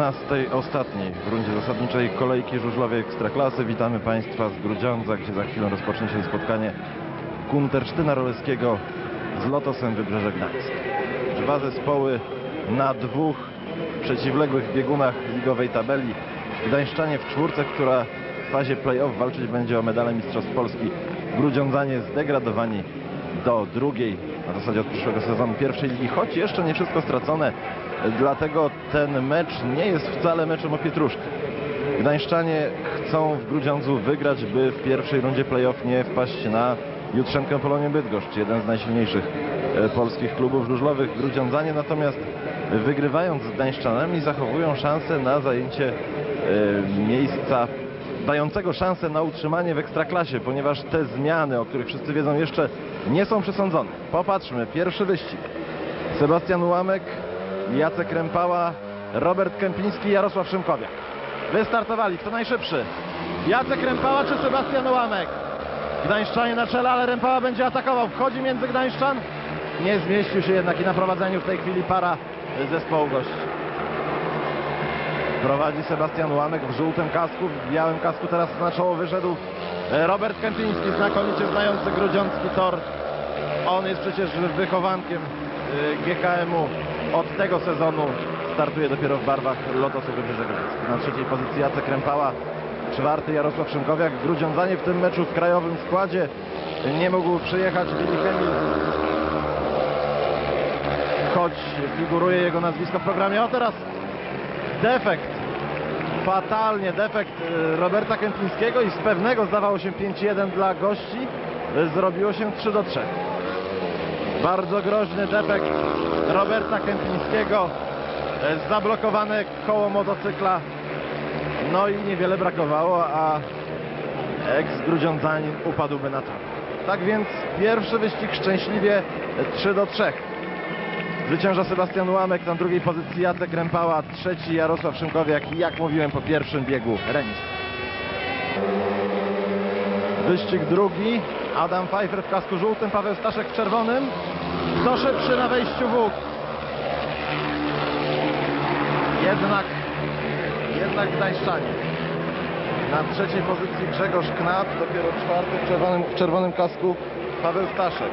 13 ostatniej w rundzie zasadniczej kolejki żużlowej Ekstraklasy. Witamy Państwa z Grudziądza, gdzie za chwilę rozpocznie się spotkanie Kuntersztyna Roleskiego z Lotosem Wybrzeże Gdańsk. Dwa zespoły na dwóch przeciwległych biegunach ligowej tabeli. Gdańszczanie w czwórce, która w fazie play-off walczyć będzie o medale Mistrzostw Polski. Grudziądzanie zdegradowani do drugiej, a w zasadzie od przyszłego sezonu pierwszej ligi, choć jeszcze nie wszystko stracone, dlatego ten mecz nie jest wcale meczem o pietruszkę. Gdańszczanie chcą w Grudziądzu wygrać, by w pierwszej rundzie play-off nie wpaść na Jutrzenkę Polonię Bydgoszcz, jeden z najsilniejszych e, polskich klubów żużlowych. Grudziądzanie natomiast wygrywając z Gdańszczanami zachowują szansę na zajęcie e, miejsca dającego szansę na utrzymanie w Ekstraklasie, ponieważ te zmiany, o których wszyscy wiedzą jeszcze nie są przesądzone. Popatrzmy, pierwszy wyścig. Sebastian Ułamek, Jacek Rępała, Robert Kępiński, Jarosław Szymkowiak. Wystartowali. Kto najszybszy? Jacek Rępała czy Sebastian Ułamek? Gdańszczanie na czele, ale Rępała będzie atakował. Wchodzi między Gdańszczan. Nie zmieścił się jednak i na prowadzeniu w tej chwili para zespołu gości. Prowadzi Sebastian Ułamek w żółtym kasku, w białym kasku teraz na czoło wyszedł e, Robert Kępiński, znakomicie znający grudziącki tor. On jest przecież wychowankiem e, GKM-u. Od tego sezonu startuje dopiero w barwach Lotosu Wybrzeże Gdańsk. Na trzeciej pozycji Jacek Rępała, czwarty Jarosław Szymkowiak. Grudziądzanie w tym meczu w krajowym składzie nie mógł przyjechać Billy Chemil, choć figuruje jego nazwisko w programie. O teraz defekt, fatalnie defekt y, Roberta Kępińskiego i z pewnego zdawało się 5-1 dla gości, zrobiło się 3 do 3. Bardzo groźny defekt Roberta Kępińskiego, y, zablokowane koło motocykla, no i niewiele brakowało, a eks-grudziądzanin upadłby na to. Tak więc pierwszy wyścig szczęśliwie 3 do 3. Zwycięża Sebastian Łamek, na drugiej pozycji Jacek Rępała, trzeci Jarosław Szymkowiak i jak mówiłem po pierwszym biegu remis. Wyścig drugi, Adam Pfeiffer w kasku żółtym, Paweł Staszek w czerwonym. Szybszy na wejściu w Jednak, jednak Gdańszczanie. Na trzeciej pozycji Grzegorz Knap, dopiero czwarty w czerwonym, w czerwonym kasku Paweł Staszek.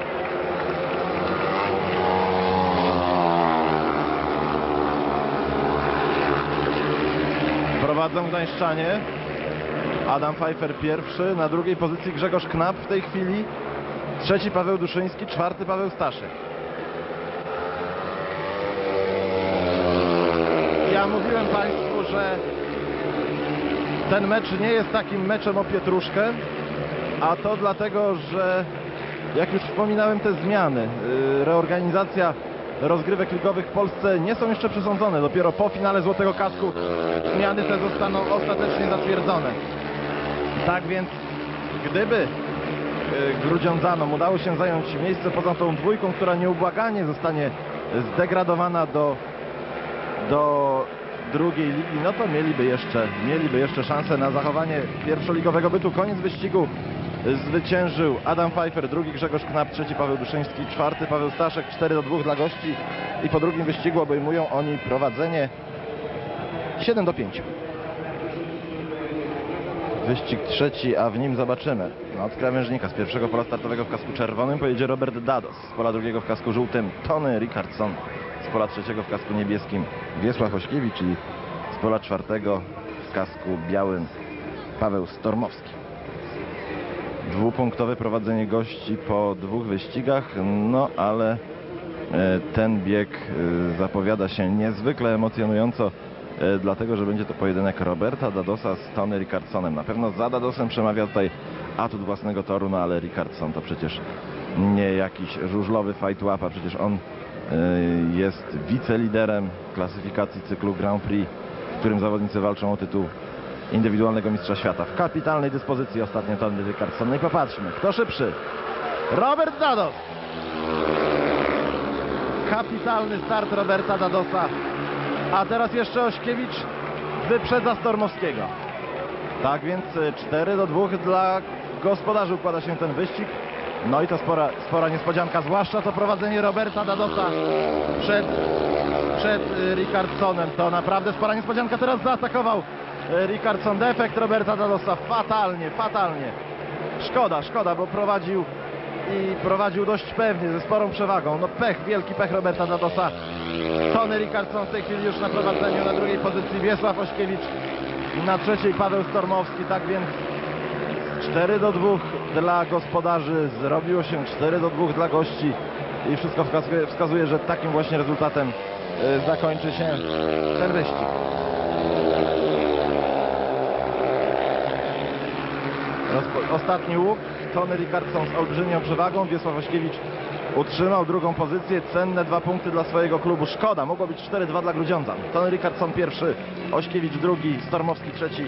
Prowadzą Gdańszczanie. Adam Pfeiffer pierwszy, na drugiej pozycji Grzegorz Knap w tej chwili. Trzeci Paweł Duszyński, czwarty Paweł Staszek. Mówiłem Państwu, że ten mecz nie jest takim meczem o pietruszkę, a to dlatego, że jak już wspominałem te zmiany, yy, reorganizacja rozgrywek ligowych w Polsce nie są jeszcze przesądzone. Dopiero po finale Złotego Kasku zmiany te zostaną ostatecznie zatwierdzone. Tak więc gdyby y, Grudziądzanom udało się zająć miejsce poza tą dwójką, która nieubłaganie zostanie zdegradowana do, do drugiej ligi, no to mieliby jeszcze, mieliby jeszcze szansę na zachowanie pierwszoligowego bytu. Koniec wyścigu zwyciężył Adam Pfeiffer, drugi Grzegorz Knap, trzeci Paweł Duszyński, czwarty Paweł Staszek, 4 do 2 dla gości i po drugim wyścigu obejmują oni prowadzenie 7 do 5. Wyścig trzeci, a w nim zobaczymy. No, od krawężnika z pierwszego pola startowego w kasku czerwonym pojedzie Robert Dados. Z pola drugiego w kasku żółtym Tony Rickardson. Z pola trzeciego w kasku niebieskim Wiesław Ośkiewicz i z pola czwartego w kasku białym Paweł Stormowski. Dwupunktowe prowadzenie gości po dwóch wyścigach, no ale e, ten bieg e, zapowiada się niezwykle emocjonująco, dlatego że będzie to pojedynek Roberta Dadosa z Tony Rickardsonem. Na pewno za Dadosem przemawia tutaj atut własnego toru, no ale Rickardson to przecież nie jakiś żużlowy fight łapa, przecież on e, jest wiceliderem klasyfikacji cyklu Grand Prix, w którym zawodnicy walczą o tytuł indywidualnego mistrza świata. W kapitalnej dyspozycji ostatnio Tony Rickardson. No i popatrzmy, kto szybszy? Robert Dados! Kapitalny start Roberta Dadosa. A teraz jeszcze Ośkiewicz wyprzedza Stormowskiego. Tak więc y, 4 do 2 dla gospodarzy układa się ten wyścig. No i to spora, spora niespodzianka, zwłaszcza to prowadzenie Roberta Dadosa przed przed y, Rickardsonem. To naprawdę spora niespodzianka. Teraz zaatakował y, Rickardson. Defekt Roberta Dadosa. Fatalnie, fatalnie. Szkoda, szkoda, bo prowadził i prowadził dość pewnie, ze sporą przewagą. No pech, wielki pech Roberta Dadosa. Tony Rickardson w tej chwili już na prowadzeniu, na drugiej pozycji. Wiesław Ośkiewicz, na trzeciej Paweł Stormowski, tak więc 4 do 2 dla gospodarzy, zrobiło się 4 do 2 dla gości i wszystko wskazuje, wskazuje że takim właśnie rezultatem y, zakończy się ten wyścig. Ostatni łuk, Tony Rickardson z olbrzymią przewagą, Wiesław Ośkiewicz utrzymał drugą pozycję, cenne dwa punkty dla swojego klubu, szkoda, mogło być 4-2 dla Grudziądzan. Tony Rickardson pierwszy, Ośkiewicz drugi, Stormowski trzeci,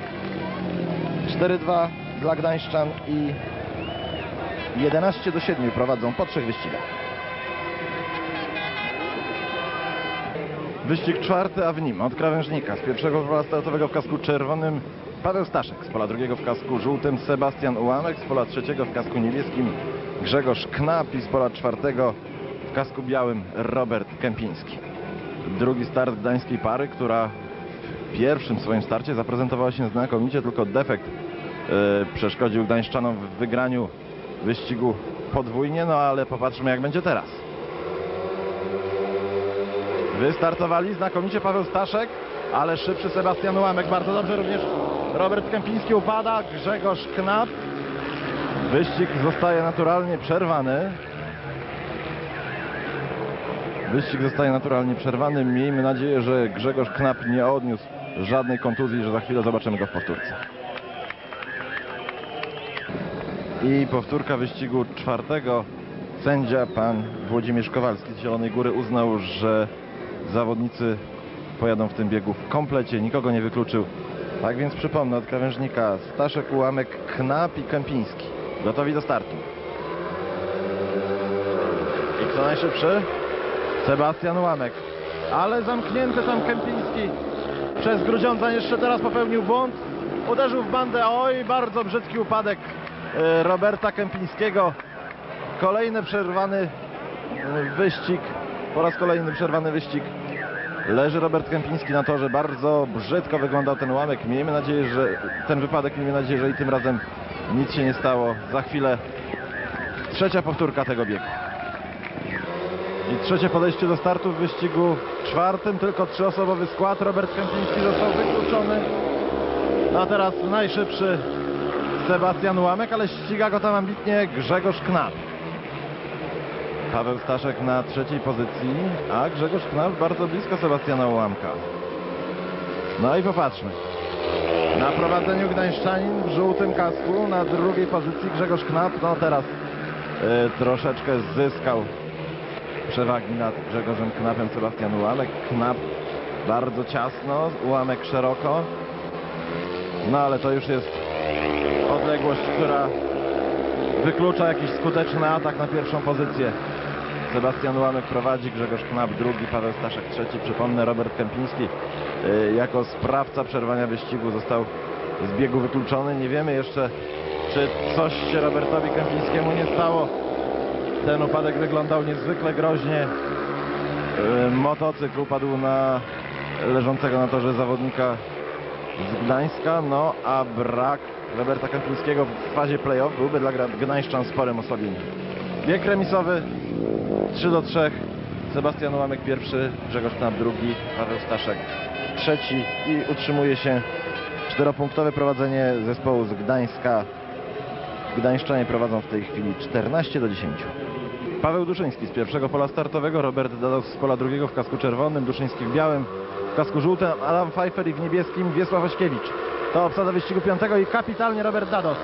4-2 dla Gdańszczan i 11 do 7 prowadzą po trzech wyścigach. Wyścig czwarty, a w nim od krawężnika z pierwszego pola startowego w kasku czerwonym Paweł Staszek, z pola drugiego w kasku żółtym Sebastian Ułamek, z pola trzeciego w kasku niebieskim Grzegorz Knap i z pola czwartego w kasku białym Robert Kępiński. Drugi start gdańskiej pary, która w pierwszym swoim starcie zaprezentowała się znakomicie, tylko defekt e, przeszkodził Gdańszczanom w wygraniu wyścigu podwójnie, no ale popatrzmy jak będzie teraz. Wystartowali znakomicie Paweł Staszek, ale szybszy Sebastian Ułamek. Bardzo dobrze również Robert Kępiński upada, Grzegorz Knap. Wyścig zostaje naturalnie przerwany. Wyścig zostaje naturalnie przerwany. Miejmy nadzieję, że Grzegorz Knap nie odniósł żadnej kontuzji, że za chwilę zobaczymy go w powtórce. I powtórka wyścigu czwartego. Sędzia pan Włodzimierz Kowalski z Zielonej Góry uznał, że zawodnicy pojadą w tym biegu w komplecie, nikogo nie wykluczył. Tak więc przypomnę, od krawężnika Staszek, Ułamek, Knap i Kępiński. Gotowi do startu. I kto najszybszy? Sebastian Ułamek. Ale zamknięty tam Kępiński przez Grudziądza. Jeszcze teraz popełnił błąd. Uderzył w bandę. Oj, bardzo brzydki upadek e, Roberta Kępińskiego. Kolejny przerwany e, wyścig. Po raz kolejny przerwany wyścig. Leży Robert Kępiński na torze. Bardzo brzydko wyglądał ten ułamek. Miejmy nadzieję, że ten wypadek, miejmy nadzieję, że i tym razem nic się nie stało. Za chwilę trzecia powtórka tego biegu. I trzecie podejście do startu w wyścigu czwartym. Tylko trzyosobowy skład. Robert Kępiński został wykluczony. A teraz najszybszy Sebastian Ułamek, ale ściga go tam ambitnie Grzegorz Knap. Paweł Staszek na trzeciej pozycji, a Grzegorz Knap bardzo blisko Sebastiana Ułamka. No i popatrzmy. Na prowadzeniu Gdańszczanin w żółtym kasku, na drugiej pozycji Grzegorz Knap. No teraz y, troszeczkę zyskał przewagi nad Grzegorzem Knapem Sebastian Ułamek. Knap bardzo ciasno, Ułamek szeroko. No ale to już jest odległość, która wyklucza jakiś skuteczny atak na pierwszą pozycję. Sebastian Ułamek prowadzi, Grzegorz Knap drugi, Paweł Staszek trzeci. Przypomnę, Robert Kępiński y, jako sprawca przerwania wyścigu został z biegu wykluczony. Nie wiemy jeszcze, czy coś się Robertowi Kępińskiemu nie stało. Ten upadek wyglądał niezwykle groźnie. Y, Motocykl upadł na leżącego na torze zawodnika z Gdańska, no a brak Roberta Kępińskiego w fazie playoff byłby dla Gdańszczan sporym osłabieniem. Bieg remisowy 3 do 3. Sebastian Ułamek pierwszy, Grzegorz Knap drugi, Paweł Staszek trzeci i utrzymuje się czteropunktowe prowadzenie zespołu z Gdańska. Gdańszczanie prowadzą w tej chwili 14 do 10. Paweł Duszyński z pierwszego pola startowego, Robert Dados z pola drugiego w kasku czerwonym, Duszyński w białym, w kasku żółtym, Adam Pfeiffer i w niebieskim Wiesław Ośkiewicz. To obsada wyścigu piątego i kapitalnie Robert Dados.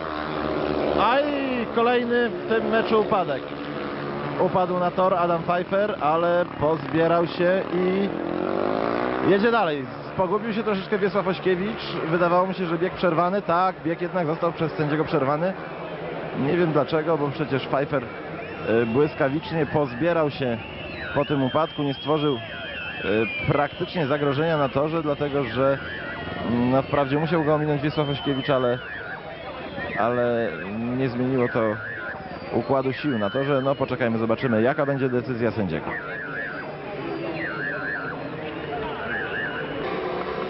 A i kolejny w tym meczu upadek. Upadł na tor Adam Pfeiffer, ale pozbierał się i jedzie dalej. Pogubił się troszeczkę Wiesław Ośkiewicz. Wydawało mi się, że bieg przerwany. Tak, bieg jednak został przez sędziego przerwany. Nie wiem dlaczego, bo przecież Pfeiffer e, błyskawicznie pozbierał się po tym upadku, nie stworzył e, praktycznie zagrożenia na torze, dlatego że mm, no, wprawdzie musiał go ominąć Wiesław Ośkiewicz, ale, ale nie zmieniło to układu sił na torze. No poczekajmy, zobaczymy jaka będzie decyzja sędziego.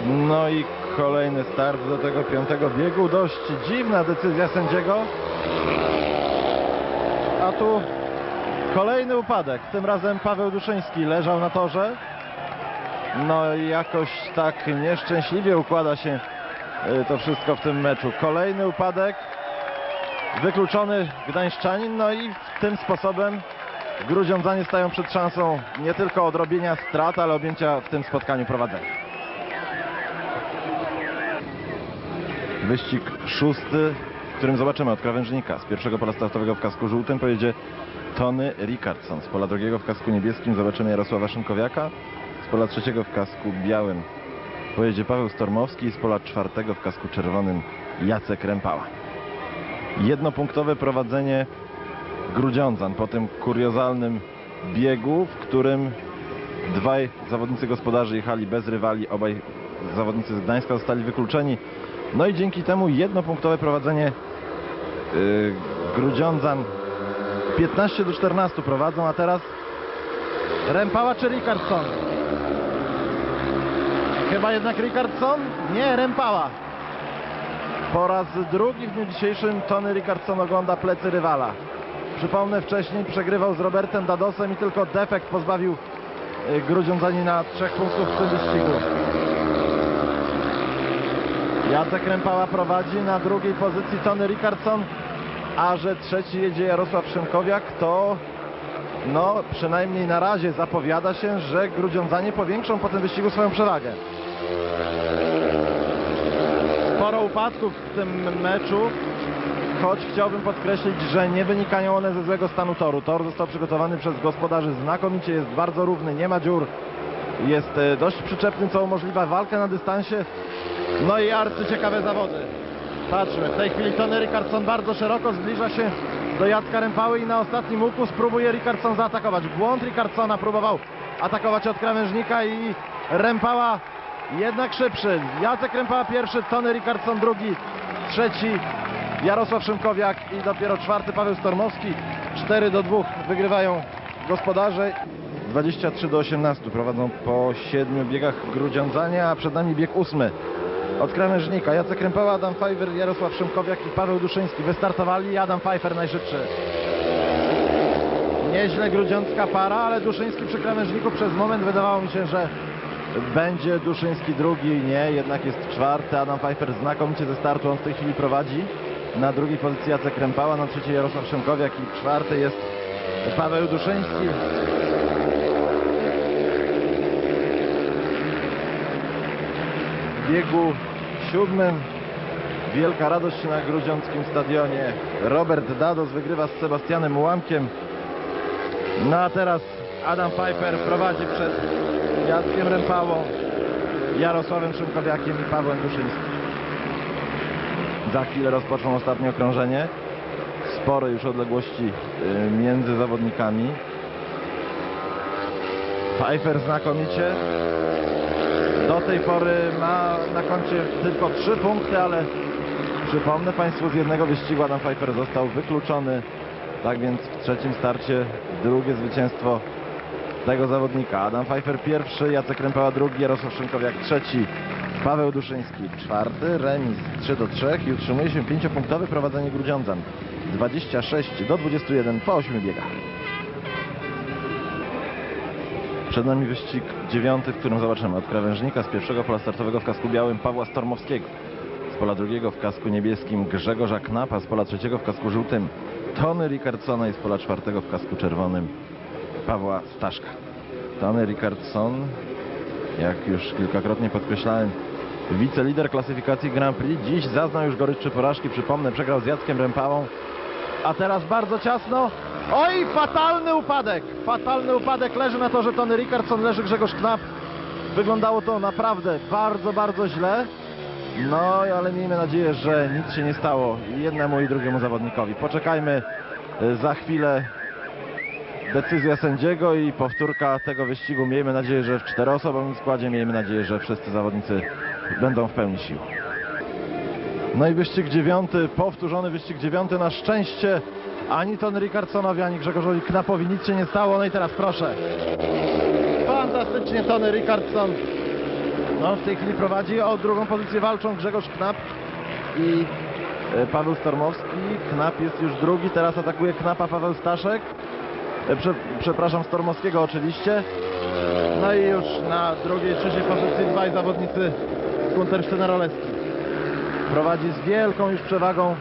No i kolejny start do tego piątego biegu. Dość dziwna decyzja sędziego. A tu kolejny upadek. Tym razem Paweł Duszyński leżał na torze. No i jakoś tak nieszczęśliwie układa się y, to wszystko w tym meczu. Kolejny upadek. Wykluczony Gdańszczanin. No i tym sposobem Grudziądzanie stają przed szansą nie tylko odrobienia strat, ale objęcia w tym spotkaniu prowadzenia. Wyścig szósty, w którym zobaczymy od krawężnika. Z pierwszego pola startowego w kasku żółtym pojedzie Tony Rickardson. Z pola drugiego w kasku niebieskim zobaczymy Jarosława Szynkowiaka. Z pola trzeciego w kasku białym pojedzie Paweł Stormowski. Z pola czwartego w kasku czerwonym Jacek Rępała. Jednopunktowe prowadzenie Grudziądzan po tym kuriozalnym biegu, w którym dwaj zawodnicy gospodarzy jechali bez rywali, obaj zawodnicy z Gdańska zostali wykluczeni. No i dzięki temu jednopunktowe prowadzenie yy, Grudziądzan 15 do 14 prowadzą, a teraz Rempała czy Rickardson? Chyba jednak Rickardson? Nie, Rempała. Po raz drugi w dniu dzisiejszym Tony Rickardson ogląda plecy rywala. Przypomnę, wcześniej przegrywał z Robertem Dadosem i tylko defekt pozbawił y, Grudziądzanina trzech punktów w tym wyścigu. Jacek Rępała prowadzi na drugiej pozycji Tony Rickardson, a że trzeci jedzie Jarosław Szymkowiak, to no przynajmniej na razie zapowiada się, że Grudziądzanie powiększą po tym wyścigu swoją przewagę. Sporo upadków w tym meczu, choć chciałbym podkreślić, że nie wynikają one ze złego stanu toru. Tor został przygotowany przez gospodarzy znakomicie, jest bardzo równy, nie ma dziur, jest e, dość przyczepny, co umożliwia walkę na dystansie. No i arcyciekawe zawody. Patrzmy, w tej chwili Tony Rickardson bardzo szeroko zbliża się do Jacka Rępały i na ostatnim łuku spróbuje Rickardson zaatakować. Błąd Rickardsona próbował atakować od krawężnika i Rępała jednak szybszy. Jacek Rępała pierwszy, Tony Rickardson drugi, trzeci Jarosław Szymkowiak i dopiero czwarty Paweł Stormowski. 4 do 2 wygrywają gospodarze. 23 do 18 prowadzą po 7 biegach Grudziądzania, a przed nami bieg ósmy. Od krawężnika Jacek Rępała, Adam Fajwer, Jarosław Szymkowiak i Paweł Duszyński wystartowali. Adam Pfeiffer najszybszy. Nieźle grudziącka para, ale Duszyński przy krawężniku przez moment wydawało mi się, że będzie Duszyński drugi. Nie, jednak jest czwarty. Adam Pfeiffer znakomicie ze startu. On w tej chwili prowadzi. Na drugiej pozycji Jacek Rępała, na trzeciej Jarosław Szymkowiak i czwarty jest Paweł Duszyński. W biegu siódmym wielka radość na grudziąckim stadionie. Robert Dados wygrywa z Sebastianem Ułamkiem. No a teraz Adam Pfeiffer prowadzi przed Jackiem Rępałą, Jarosławem Szymkowiakiem i Pawłem Duszyńskim. Za chwilę rozpoczną ostatnie okrążenie. Spore już odległości y, między zawodnikami. Pfeiffer znakomicie. Do tej pory ma na koncie tylko trzy punkty, ale przypomnę Państwu z jednego wyścigu Adam Pfeiffer został wykluczony. Tak więc w trzecim starcie drugie zwycięstwo tego zawodnika. Adam Pfeiffer pierwszy, Jacek Rępała drugi, Jarosław Szymkowiak trzeci, Paweł Duszyński czwarty, remis 3 do 3 i utrzymuje się pięciopunktowe prowadzenie Grudziądzan 26 do 21 po 8 biegach. Przed nami wyścig dziewiąty, w którym zobaczymy od krawężnika z pierwszego pola startowego w kasku białym Pawła Stormowskiego. Z pola drugiego w kasku niebieskim Grzegorza Knapa, z pola trzeciego w kasku żółtym Tony Rickardsona i z pola czwartego w kasku czerwonym Pawła Staszka. Tony Rickardson, jak już kilkakrotnie podkreślałem, wicelider klasyfikacji Grand Prix. Dziś zaznał już goryczy porażki. Przypomnę, przegrał z Jackiem Rępałą. A teraz bardzo ciasno. Oj, fatalny upadek! Fatalny upadek. Leży na torze Tony Rickardson, leży Grzegorz Knap. Wyglądało to naprawdę bardzo, bardzo źle. No, ale miejmy nadzieję, że nic się nie stało jednemu i drugiemu zawodnikowi. Poczekajmy y, za chwilę decyzja sędziego i powtórka tego wyścigu. Miejmy nadzieję, że w czteroosobowym składzie. Miejmy nadzieję, że wszyscy zawodnicy będą w pełni sił. No i wyścig dziewiąty, powtórzony wyścig dziewiąty. Na szczęście ani Tony Rickardsonowi, ani Grzegorzowi Knapowi nic się nie stało. No i teraz proszę. Fantastycznie Tony Rickardson No, w tej chwili prowadzi, o drugą pozycję walczą Grzegorz Knap i e, Paweł Stormowski. Knap jest już drugi, teraz atakuje Knapa Paweł Staszek. E, Prze, przepraszam, Stormowskiego oczywiście. No i już na drugiej, trzeciej pozycji dwaj zawodnicy Kuntersztyna Rolecki. Prowadzi z wielką już przewagą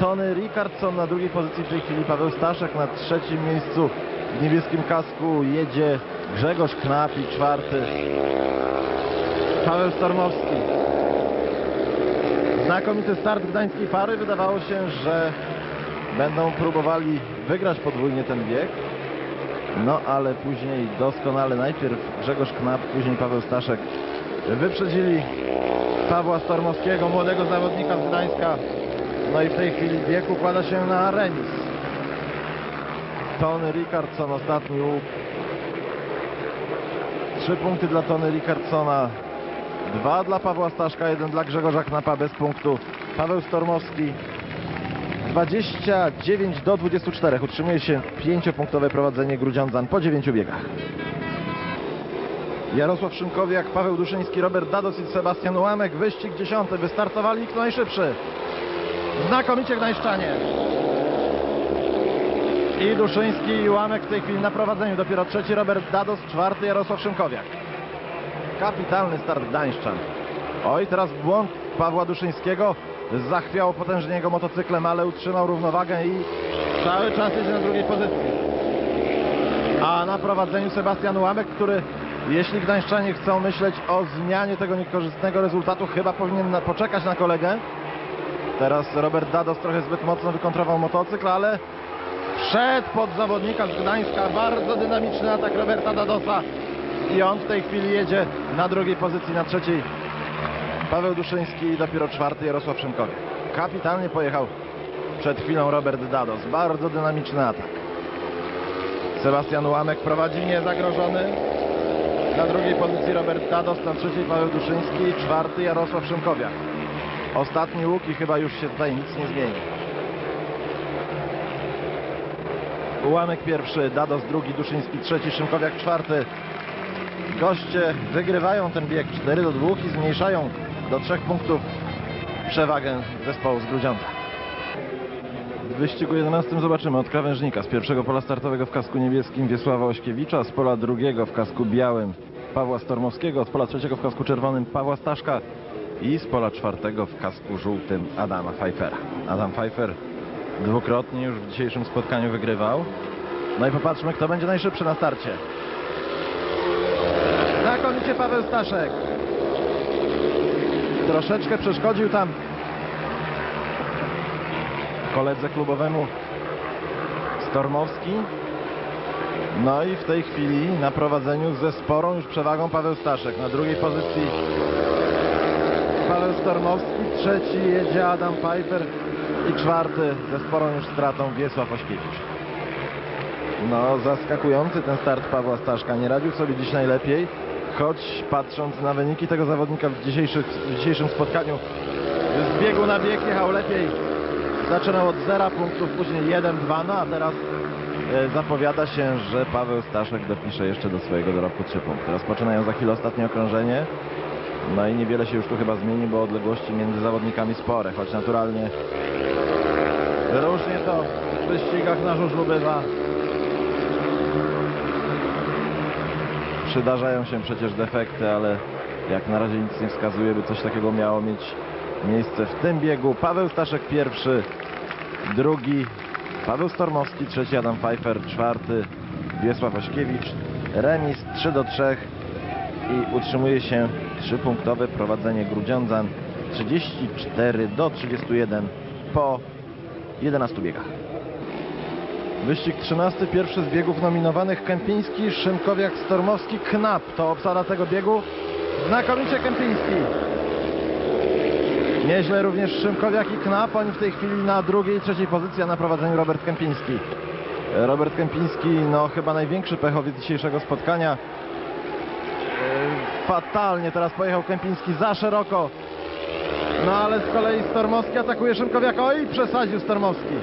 Tony Ricardson na drugiej pozycji w tej chwili Paweł Staszek na trzecim miejscu w niebieskim kasku jedzie Grzegorz Knap i czwarty Paweł Stormowski. Znakomity start gdańskiej pary. Wydawało się, że będą próbowali wygrać podwójnie ten bieg. No ale później doskonale najpierw Grzegorz Knap, później Paweł Staszek wyprzedzili Pawła Stormowskiego, młodego zawodnika z Gdańska. No i w tej chwili bieg układa się na remis. Tony Ricardson ostatni łuk. Trzy punkty dla Tony Ricardsona. Dwa dla Pawła Staszka, jeden dla Grzegorza Knapa bez punktu. Paweł Stormowski 29 do 24. Utrzymuje się pięciopunktowe prowadzenie Grudziądzan po dziewięciu biegach. Jarosław Szymkowiak, Paweł Duszyński, Robert Dados i Sebastian Łamek. Wyścig dziesiąty. Wystartowali kto najszybszy. Znakomicie Gdańszczanie. I Duszyński i Łamek w tej chwili na prowadzeniu. Dopiero trzeci Robert Dados, czwarty Jarosław Szymkowiak. Kapitalny start Gdańszczan. Oj, teraz błąd Pawła Duszyńskiego. Zachwiało potężnie jego motocyklem, ale utrzymał równowagę i cały czas jest na drugiej pozycji. A na prowadzeniu Sebastian Łamek, który jeśli Gdańszczanie chcą myśleć o zmianie tego niekorzystnego rezultatu, chyba powinien poczekać na kolegę. Teraz Robert Dados trochę zbyt mocno wykontrował motocykl, ale wszedł pod zawodnika z Gdańska. Bardzo dynamiczny atak Roberta Dadosa. I on w tej chwili jedzie na drugiej pozycji, na trzeciej Paweł Duszyński i dopiero czwarty Jarosław Szymkowiak. Kapitalnie pojechał przed chwilą Robert Dados. Bardzo dynamiczny atak. Sebastian Łamek prowadzi niezagrożony. Na drugiej pozycji Robert Dados, na trzeciej Paweł Duszyński, czwarty Jarosław Szymkowiak. Ostatni łuk i chyba już się tutaj nic nie zmieni. Ułamek pierwszy, Dados drugi, Duszyński trzeci, Szymkowiak czwarty. Goście wygrywają ten bieg 4 do 2 i zmniejszają do 3 punktów przewagę zespołu z Grudziądza. W wyścigu 11 zobaczymy od krawężnika z pierwszego pola startowego w kasku niebieskim Wiesława Ośkiewicza, z pola drugiego w kasku białym Pawła Stormowskiego, od pola trzeciego w kasku czerwonym Pawła Staszka i z pola czwartego w kasku żółtym Adama Pfeiffera. Adam Pfeiffer dwukrotnie już w dzisiejszym spotkaniu wygrywał. No i popatrzmy, kto będzie najszybszy na starcie. Znakomicie Paweł Staszek. Troszeczkę przeszkodził tam koledze klubowemu Stormowski. No i w tej chwili na prowadzeniu ze sporą już przewagą Paweł Staszek. Na drugiej pozycji Paweł Stormowski, trzeci jedzie Adam Pfeiffer i czwarty ze sporą już stratą Wiesław Ośkiewicz. No, zaskakujący ten start Pawła Staszka. Nie radził sobie dziś najlepiej, choć patrząc na wyniki tego zawodnika w, w dzisiejszym spotkaniu, z biegu na bieg jechał lepiej. Zaczynał od 0 punktów, później 1-2, no a teraz e, zapowiada się, że Paweł Staszek dopisze jeszcze do swojego dorobku 3 punkty. Rozpoczynają za chwilę ostatnie okrążenie. No i niewiele się już tu chyba zmieni, bo odległości między zawodnikami spore, choć naturalnie różnie to w wyścigach na żużlu bywa. Przydarzają się przecież defekty, ale jak na razie nic nie wskazuje, by coś takiego miało mieć miejsce w tym biegu. Paweł Staszek pierwszy, drugi Paweł Stormowski, trzeci Adam Pfeiffer, czwarty Wiesław Ośkiewicz. Remis 3 do 3 i utrzymuje się trzypunktowe prowadzenie Grudziądzan 34 do 31 po 11 biegach. Wyścig 13, pierwszy z biegów nominowanych Kępiński, Szymkowiak, Stormowski, Knap. To obsada tego biegu. Znakomicie Kępiński. Nieźle również Szymkowiak i Knap. Oni w tej chwili na drugiej i trzeciej pozycji, a na prowadzeniu Robert Kępiński. Robert Kępiński, no chyba największy pechowiec dzisiejszego spotkania. Yy, Fatalnie teraz pojechał Kępiński za szeroko. No ale z kolei Stormowski atakuje Szymkowiaka. Oj, przesadził Stormowski.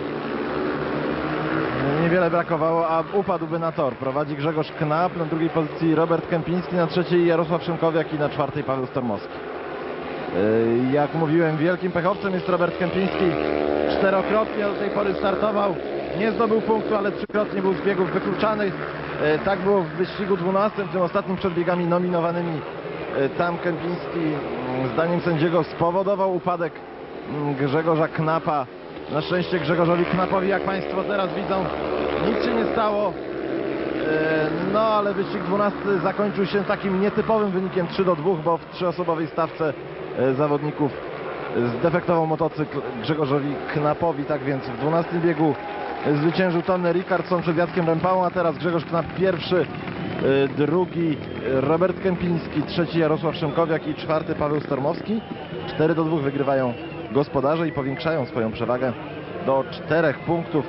Niewiele brakowało, a upadłby na tor. Prowadzi Grzegorz Knap, na drugiej pozycji Robert Kępiński, na trzeciej Jarosław Szymkowiak i na czwartej Paweł Stormowski. Yy, Jak mówiłem, wielkim pechowcem jest Robert Kępiński. Czterokrotnie do tej pory startował. Nie zdobył punktu, ale trzykrotnie był z biegów wykluczany. Yy, Tak było w wyścigu 12, tym ostatnim przed biegami nominowanymi. Yy, Tam Kępiński, mm, zdaniem sędziego, spowodował upadek mm, Grzegorza Knapa. Na szczęście Grzegorzowi Knapowi, jak Państwo teraz widzą, nic się nie stało. E, No ale wyścig 12 zakończył się takim nietypowym wynikiem 3 do 2, bo w trzyosobowej stawce e, zawodników zdefektował motocykl Grzegorzowi Knapowi, tak więc w 12 biegu e, zwyciężył Tony Rickardson przed Jackiem Rempałą, a teraz Grzegorz Knap pierwszy, drugi Robert Kępiński, trzeci Jarosław Szymkowiak i czwarty Paweł Stormowski. 4 do 2 wygrywają gospodarze i powiększają swoją przewagę do 4 punktów.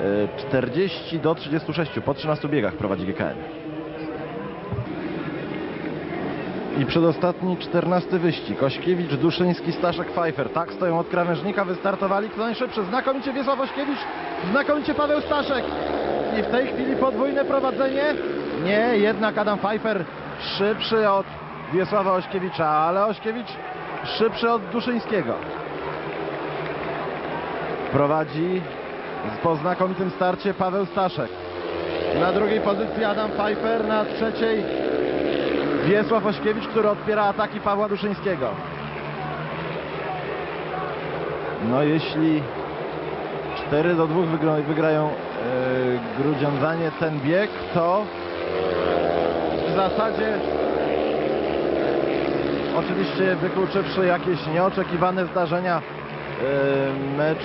E, 40 do 36 po 13 biegach prowadzi GKN. I przedostatni 14 wyścig. Ośkiewicz, Duszyński, Staszek, Pfeiffer. Tak stoją od krawężnika, wystartowali. Kto najszybszy? Znakomicie Wiesław Ośkiewicz, znakomicie Paweł Staszek. I w tej chwili podwójne prowadzenie. Nie, jednak Adam Pfeiffer szybszy od Wiesława Ośkiewicza, ale Ośkiewicz szybszy od Duszyńskiego. Prowadzi po znakomitym starcie Paweł Staszek. Na drugiej pozycji Adam Pfeiffer, na trzeciej Wiesław Ośkiewicz, który odpiera ataki Pawła Duszyńskiego. No jeśli 4 do 2 wygra, wygrają yy, Grudziądzanie ten bieg, to w zasadzie oczywiście wykluczywszy jakieś nieoczekiwane zdarzenia yy, mecz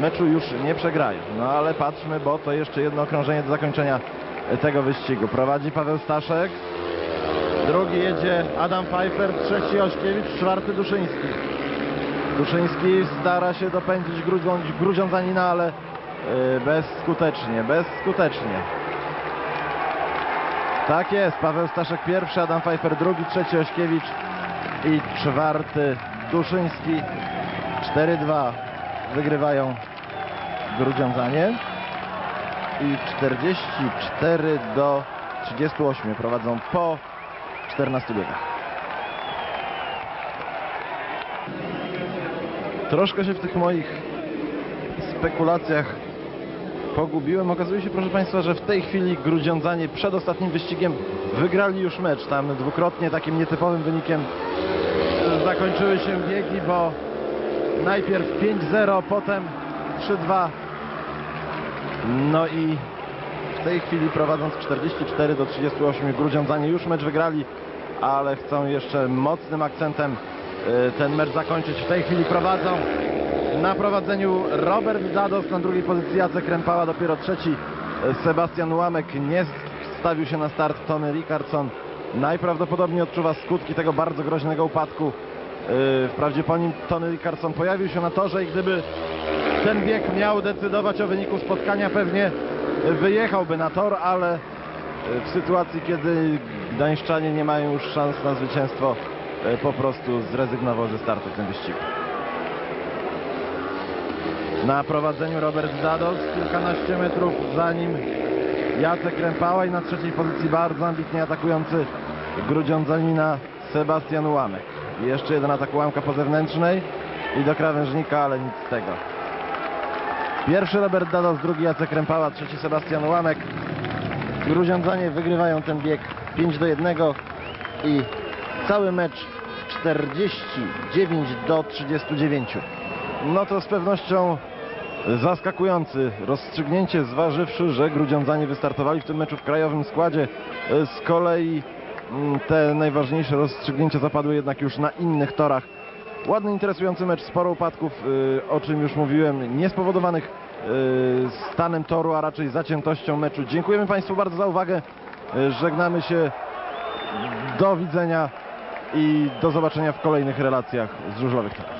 meczu już nie przegrają. No ale patrzmy, bo to jeszcze jedno okrążenie do zakończenia tego wyścigu. Prowadzi Paweł Staszek. Drugi jedzie Adam Pfeiffer, trzeci Ośkiewicz, czwarty Duszyński. Duszyński stara się dopędzić Grudzią- Grudziądzanina, ale yy, bezskutecznie, bezskutecznie. Tak jest, Paweł Staszek pierwszy, Adam Pfeiffer drugi, trzeci Ośkiewicz i czwarty Duszyński. 4-2 wygrywają Grudziądzanie i 44 do 38 prowadzą po 14 biegach. Troszkę się w tych moich spekulacjach pogubiłem. Okazuje się, proszę Państwa, że w tej chwili Grudziądzanie przed ostatnim wyścigiem wygrali już mecz. Tam dwukrotnie takim nietypowym wynikiem zakończyły się biegi, bo najpierw 5-0, potem 3-2. No i w tej chwili prowadząc 44 do 38 Grudziądzanie już mecz wygrali, ale chcą jeszcze mocnym akcentem y, ten mecz zakończyć. W tej chwili prowadzą na prowadzeniu Robert Dados, na drugiej pozycji Jacek Rempała, dopiero trzeci y, Sebastian Łamek nie stawił się na start Tony Rickardson. Najprawdopodobniej odczuwa skutki tego bardzo groźnego upadku. Y, Wprawdzie po nim Tony Rickardson pojawił się na torze i gdyby ten bieg miał decydować o wyniku spotkania, pewnie wyjechałby na tor, ale w sytuacji, kiedy Gdańszczanie nie mają już szans na zwycięstwo, e, po prostu zrezygnował ze startu w tym wyścigu. Na prowadzeniu Robert Zados, kilkanaście metrów za nim Jacek Rępała i na trzeciej pozycji bardzo ambitnie atakujący Grudziądzanina Sebastian Łamek. Jeszcze jeden atak Łamka po zewnętrznej i do krawężnika, ale nic z tego. Pierwszy Robert Dados, drugi Jacek Rępała, trzeci Sebastian Łamek. Gruziądzanie wygrywają ten bieg 5 do 1 i cały mecz 49 do 39. No to z pewnością zaskakujący rozstrzygnięcie zważywszy, że Grudziądzanie wystartowali w tym meczu w krajowym składzie. Z kolei te najważniejsze rozstrzygnięcia zapadły jednak już na innych torach. Ładny, interesujący mecz, sporo upadków, y, o czym już mówiłem, niespowodowanych y, stanem toru, a raczej zaciętością meczu. Dziękujemy Państwu bardzo za uwagę. Y, Żegnamy się. Do widzenia i do zobaczenia w kolejnych relacjach z żużlowych torów.